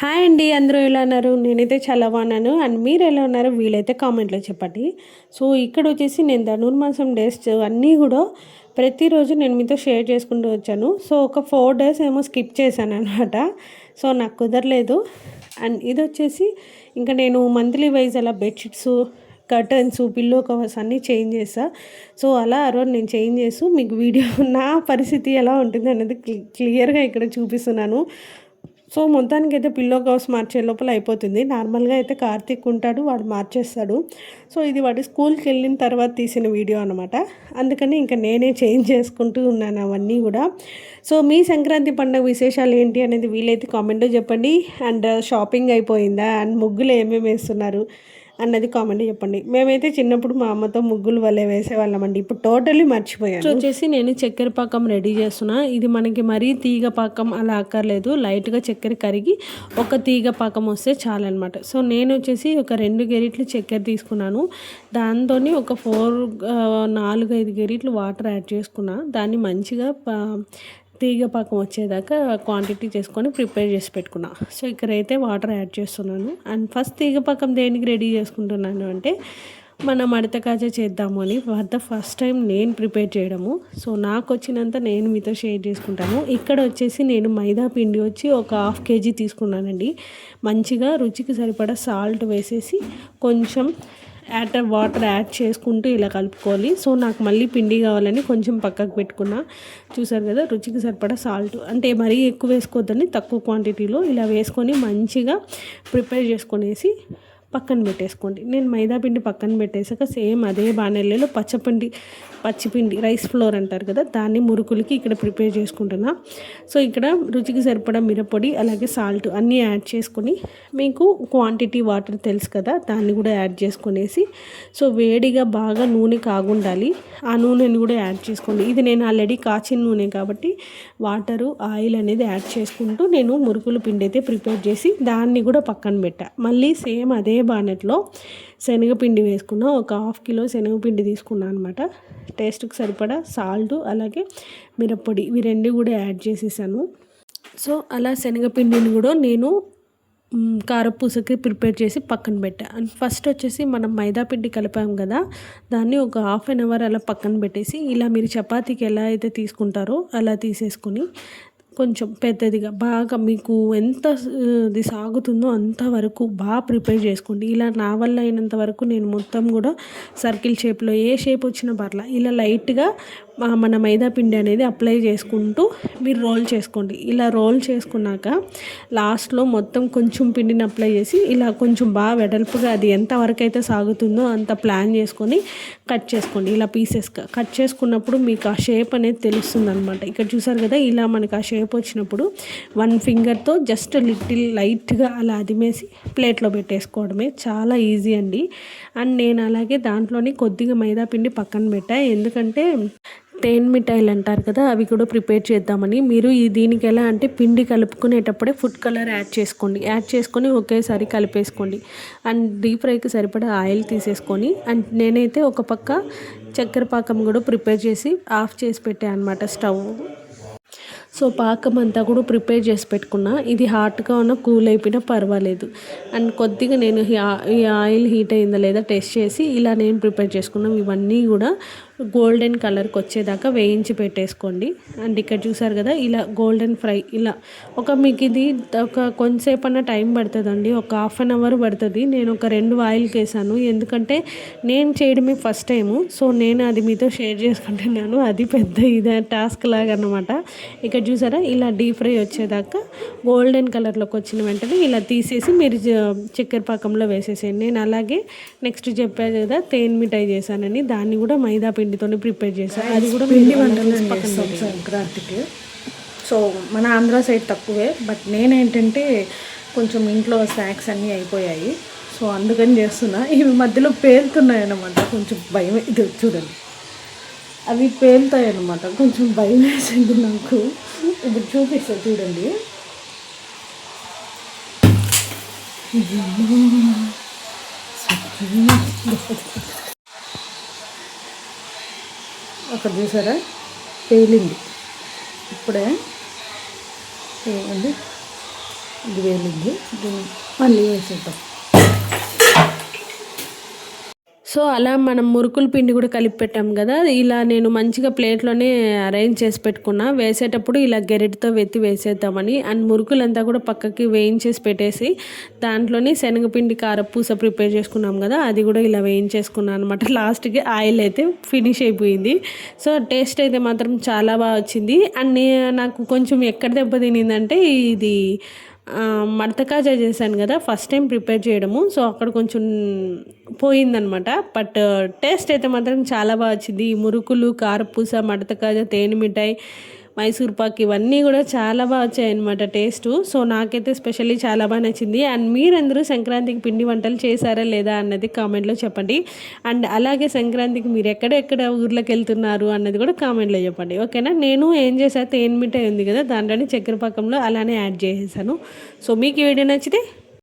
Hi అండి అందరూ ఎలా ఉన్నారు? నేనైతే చాలా బాగున్నాను. అండ్ మీరు ఎలా ఉన్నారు? వీలైతే కామెంట్లో చెప్పండి. సో ఇక్కడ వచ్చేసి నేను ధనుర్మాసం డేస్ అన్నీ కూడా ప్రతిరోజు నేను మీతో షేర్ చేసుకుంటూ వచ్చాను. సో ఒక ఫోర్ డేస్ ఏమో స్కిప్ చేశాను అనమాట. సో నాకు కుదరలేదు. అండ్ ఇది వచ్చేసి ఇంకా నేను మంత్లీ వైజ్ అలా బెడ్షీట్స్ కర్టన్స్ పిల్లో కవర్స్ అన్నీ చేంజ్ చేసా సో అలా ఆ రోజు నేను చేంజ్ చేస్తూ మీకు వీడియో నా పరిస్థితి ఎలా ఉంటుంది అనేది క్లియర్గా ఇక్కడ చూపిస్తున్నాను. సో మొత్తానికి అయితే పిల్లో కవర్స్ మార్చే లోపల అయిపోతుంది. నార్మల్గా అయితే కార్తీక్ ఉంటాడు వాడు మార్చేస్తాడు. సో ఇది వాడు స్కూల్కి వెళ్ళిన తర్వాత తీసిన వీడియో అనమాట అందుకని ఇంకా నేనే చేంజ్ చేసుకుంటూ ఉన్నాను అవన్నీ కూడా. సో మీ సంక్రాంతి పండుగ విశేషాలు ఏంటి అనేది వీలైతే కామెంట్లో చెప్పండి. అండ్ షాపింగ్ అయిపోయిందా? అండ్ ముగ్గులు ఏమేమి వేస్తున్నారు? అన్నది కామెంట్ చెప్పండి. మేమైతే చిన్నప్పుడు మా అమ్మతో ముగ్గులు వల్లే వేసేవాళ్ళమండి. ఇప్పుడు టోటలీ మర్చిపోయాను. వచ్చేసి నేను చక్కెర పాకం రెడీ చేస్తున్నా. ఇది మనకి మరీ తీగ పాకం అలా అక్కర్లేదు. లైట్గా చక్కెర కరిగి ఒక తీగ పాకం వస్తే చాలన్నమాట. సో నేను వచ్చేసి ఒక రెండు గెరిట్లు చక్కెర తీసుకున్నాను. దాంతో ఒక ఫోర్ నాలుగు ఐదు గెరిట్లు వాటర్ యాడ్ చేసుకున్నా. దాన్ని మంచిగా తీగ పాకం వచ్చేదాకా క్వాంటిటీ చేసుకొని ప్రిపేర్ చేసి పెట్టుకున్నా. సో ఇక్కడైతే వాటర్ యాడ్ చేస్తున్నాను. అండ్ ఫస్ట్ తీగ పాకం దేనికి రెడీ చేసుకుంటున్నాను అంటే మన మడత కాజ చేద్దాము అని. ఫర్ ద ఫస్ట్ టైం నేను ప్రిపేర్ చేయడము. సో నాకు వచ్చినంత నేను మీతో షేర్ చేసుకుంటాను. ఇక్కడ వచ్చేసి నేను మైదా పిండి వచ్చి ఒక హాఫ్ కేజీ తీసుకున్నానండి. మంచిగా రుచికి సరిపడా సాల్ట్ వేసేసి కొంచెం యాడ్ వాటర్ యాడ్ చేసుకుంటూ ఇలా కలుపుకోవాలి. సో నాకు మళ్ళీ పిండి కావాలని కొంచెం పక్కకు పెట్టుకున్నా. చూసారు కదా రుచికి సరిపడా సాల్ట్ అంటే మరీ ఎక్కువ వేసుకోవద్దని తక్కువ క్వాంటిటీలో ఇలా వేసుకొని మంచిగా ప్రిపేర్ చేసుకునేసి పక్కన పెట్టేసుకోండి. నేను మైదా పిండి పక్కన పెట్టేసాక సేమ్ అదే బాణెల్లో పచ్చపిండి పచ్చిపిండి రైస్ ఫ్లోర్ అంటారు కదా దాన్ని మురుకులకి ఇక్కడ ప్రిపేర్ చేసుకుంటున్నా. సో ఇక్కడ రుచికి సరిపడా మిరపొడి అలాగే సాల్ట్ అన్నీ యాడ్ చేసుకొని మీకు క్వాంటిటీ వాటర్ తెలుసు కదా దాన్ని కూడా యాడ్ చేసుకునేసి సో వేడిగా బాగా నూనె కాగుండాలి. ఆ నూనెని కూడా యాడ్ చేసుకోండి. ఇది నేను ఆల్రెడీ కాచిన నూనె కాబట్టి వాటరు ఆయిల్ అనేది యాడ్ చేసుకుంటూ నేను మురుకుల పిండి అయితే ప్రిపేర్ చేసి దాన్ని కూడా పక్కన పెట్టా. మళ్ళీ సేమ్ అదే బానెట్లో శనగపిండి వేసుకున్నా ఒక హాఫ్ కిలో శనగపిండి తీసుకున్నాను అనమాట టేస్ట్కి సరిపడా సాల్ట్ అలాగే మిరప్పొడి ఇవి రెండు కూడా యాడ్ చేసేసాను. సో అలా శనగపిండిని కూడా నేను కారపూసకి ప్రిపేర్ చేసి పక్కన పెట్టా. అండ్ ఫస్ట్ వచ్చేసి మనం మైదా పిండి కలిపాం కదా దాన్ని ఒక హాఫ్ అన్ అవర్ అలా పక్కన పెట్టేసి ఇలా మీరు చపాతీకి ఎలా అయితే తీసుకుంటారో అలా తీసేసుకొని కొంచెం పెద్దదిగా బాగా మీకు ఎంత ఇది సాగుతుందో అంతవరకు బాగా ప్రిపేర్ చేసుకోండి. ఇలా నా వల్ల అయినంత వరకు నేను మొత్తం కూడా సర్కిల్ షేప్లో ఏ షేప్ వచ్చినా పర్లా ఇలా లైట్గా మన మైదా పిండి అనేది అప్లై చేసుకుంటూ మీరు రోల్ చేసుకోండి. ఇలా రోల్ చేసుకున్నాక లాస్ట్లో మొత్తం కొంచెం పిండిని అప్లై చేసి ఇలా కొంచెం బాగా వెడల్పుగా అది ఎంతవరకు అయితే సాగుతుందో అంత ప్లాన్ చేసుకొని కట్ చేసుకోండి. ఇలా పీసెస్గా కట్ చేసుకున్నప్పుడు మీకు ఆ షేప్ అనేది తెలుస్తుంది అనమాట ఇక్కడ చూసారు కదా ఇలా మనకు ఆ షేప్ వచ్చినప్పుడు వన్ ఫింగర్తో జస్ట్ లిటిల్ లైట్గా అలా అదిమేసి ప్లేట్లో పెట్టేసుకోవడమే చాలా ఈజీ అండి. అండ్ నేను అలాగే దాంట్లోనే కొద్దిగా మైదా పిండి పక్కన పెట్టా. ఎందుకంటే తేన్ మిఠాయిలు అంటారు కదా అవి కూడా ప్రిపేర్ చేద్దామని. మీరు ఈ దీనికి ఎలా అంటే పిండి కలుపుకునేటప్పుడే ఫుడ్ కలర్ యాడ్ చేసుకోండి. యాడ్ చేసుకొని ఒకేసారి కలిపేసుకోండి. అండ్ డీప్ ఫ్రైకి సరిపడా ఆయిల్ తీసేసుకొని అండ్ నేనైతే ఒక పక్క చక్కెర పాకం కూడా ప్రిపేర్ చేసి ఆఫ్ చేసి పెట్టాను అనమాట స్టవ్. సో పాకం అంతా కూడా ప్రిపేర్ చేసి పెట్టుకున్నా. ఇది హాట్గా ఉన్న కూల్ అయిపోయినా పర్వాలేదు. అండ్ కొద్దిగా నేను ఈ ఆయిల్ హీట్ అయిందా లేదా టెస్ట్ చేసి ఇలా నేను ప్రిపేర్ చేసుకున్నాం. ఇవన్నీ కూడా గోల్డెన్ కలర్కి వచ్చేదాకా వేయించి పెట్టేసుకోండి. అండ్ ఇక్కడ చూసారు కదా ఇలా గోల్డెన్ ఫ్రై ఇలా ఒక మీకు ఇది ఒక కొంతసేపు అన్న టైం పడుతుందండి ఒక హాఫ్ అన్ అవర్ పడుతుంది. నేను ఒక రెండు ఆయిల్కి వేసాను ఎందుకంటే నేను చేయడమే ఫస్ట్ టైము సో నేను అది మీతో షేర్ చేసుకుంటున్నాను. అది పెద్ద ఇదే టాస్క్ లాగా అనమాట ఇక్కడ చూసారా ఇలా డీప్ ఫ్రై వచ్చేదాకా గోల్డెన్ కలర్లోకి వచ్చిన వెంటనే ఇలా తీసేసి మీరు చక్కెర పాకంలో వేసేసేయండి. నేను అలాగే నెక్స్ట్ చెప్పాను కదా తేన్ మిఠాయి చేశానని దాన్ని కూడా మైదా పిండి పిండితోనే ప్రిపేర్ చేశాను అది కూడా పిండి వంటలు సంక్రాంతికి. సో మన ఆంధ్ర సైడ్ తక్కువే బట్ నేనేంటంటే కొంచెం ఇంట్లో స్నాక్స్ అన్నీ అయిపోయాయి. సో అందుకని చేస్తున్నా. ఇవి మధ్యలో పేలుతున్నాయి అన్నమాట కొంచెం భయం ఇది చూడండి. అవి పేలుతాయి అన్నమాట కొంచెం భయం వేసింది నాకు. ఇప్పుడు చూపిస్తా చూడండి. అక్కడ చూసారా? పేలింది. ఇప్పుడే ఏమండి? ఇది వేలింది దీన్ని మళ్ళీ వేసేద్దాం. సో అలా మనం మురుకుల పిండి కూడా కలిపి పెట్టాం కదా. ఇలా నేను మంచిగా ప్లేట్లోనే అరేంజ్ చేసి పెట్టుకున్నా. వేసేటప్పుడు ఇలా గెరెట్తో వెత్తి వేసేద్దామని అండ్ మురుకులంతా కూడా పక్కకి వేయించేసి పెట్టేసి దాంట్లోనే శనగపిండి కారపూస ప్రిపేర్ చేసుకున్నాం కదా. అది కూడా ఇలా వేయించేసుకున్నాను అనమాట లాస్ట్కి ఆయిల్ అయితే ఫినిష్ అయిపోయింది. సో టేస్ట్ అయితే మాత్రం చాలా బాగా వచ్చింది. అండ్ నాకు కొంచెం ఎక్కడ దెబ్బ తినిందంటే ఇది మడత కాజా చేశాను కదా ఫస్ట్ టైం ప్రిపేర్ చేయడము. సో అక్కడ కొంచెం పోయిందనమాట. బట్ టేస్ట్ uh, అయితే మాత్రం చాలా బాగా వచ్చింది. మురుకులు కారపూస మడత కాజా తేనె మిఠాయి మైసూర్ పాక్ ఇవన్నీ కూడా చాలా బాగా వచ్చాయి అనమాట టేస్ట్. సో నాకైతే స్పెషల్లీ చాలా బాగా నచ్చింది. అండ్ మీరందరూ సంక్రాంతికి పిండి వంటలు చేశారా లేదా అన్నది కామెంట్లో చెప్పండి. అండ్ అలాగే సంక్రాంతికి మీరు ఎక్కడెక్కడ ఊర్లోకి వెళ్తున్నారు అన్నది కూడా కామెంట్లో చెప్పండి. ఓకేనా? నేను ఏం చేశాను తేనె మిఠాయి ఉంది కదా దాంట్లోనే చక్కెర పాకంలో అలానే యాడ్ చేసేసాను. సో మీకు ఈ వీడియో నచ్చితే